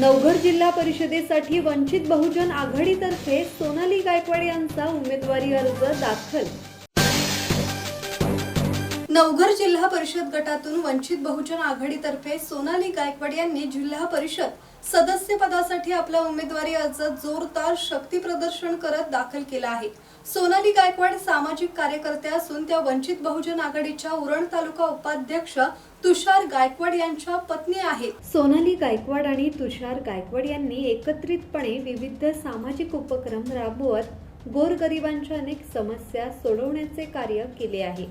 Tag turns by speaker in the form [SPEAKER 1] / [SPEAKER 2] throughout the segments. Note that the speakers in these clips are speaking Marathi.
[SPEAKER 1] नवघर जिल्हा परिषदेसाठी वंचित बहुजन आघाडीतर्फे सोनाली गायकवाड यांचा उमेदवारी अर्ज दाखल. नवघर जिल्हा परिषद गटातून वंचित बहुजन आघाडीतर्फे सोनाली गायकवाड यांनी जिल्हा परिषद सदस्य पदासाठी आपला उमेदवारी अर्ज जोरदार शक्ती प्रदर्शन करत दाखल केला आहे. सोनाली गायकवाड सामाजिक कार्यकर्त्या असून त्या वंचित बहुजन आघाडीच्या उरण तालुका उपाध्यक्ष तुषार गायकवाड यांच्या पत्नी आहेत. सोनाली गायकवाड आणि तुषार गायकवाड यांनी एकत्रितपणे विविध सामाजिक उपक्रम राबवत गोरगरिबांच्या अनेक समस्या सोडवण्याचे कार्य केले आहे.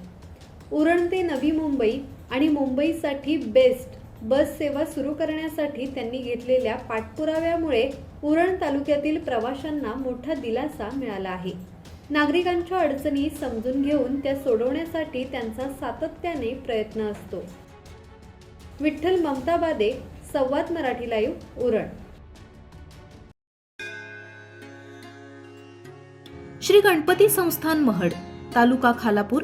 [SPEAKER 1] उरण ते नवी मुंबई आणि मुंबईसाठी बेस्ट बस सेवा सुरू करण्यासाठी त्यांनी घेतलेल्या पाठपुराव्यामुळे उरण तालुक्यातील प्रवाशांना मोठा दिलासा मिळाला आहे. नागरिकांच्या अडचणी समजून घेऊन त्या सोडवण्यासाठी त्यांचा सातत्याने प्रयत्न असतो. विठ्ठल ममताबादे संवाद मराठी लाईव्ह उरण.
[SPEAKER 2] श्री गणपती संस्थान महड तालुका खालापूर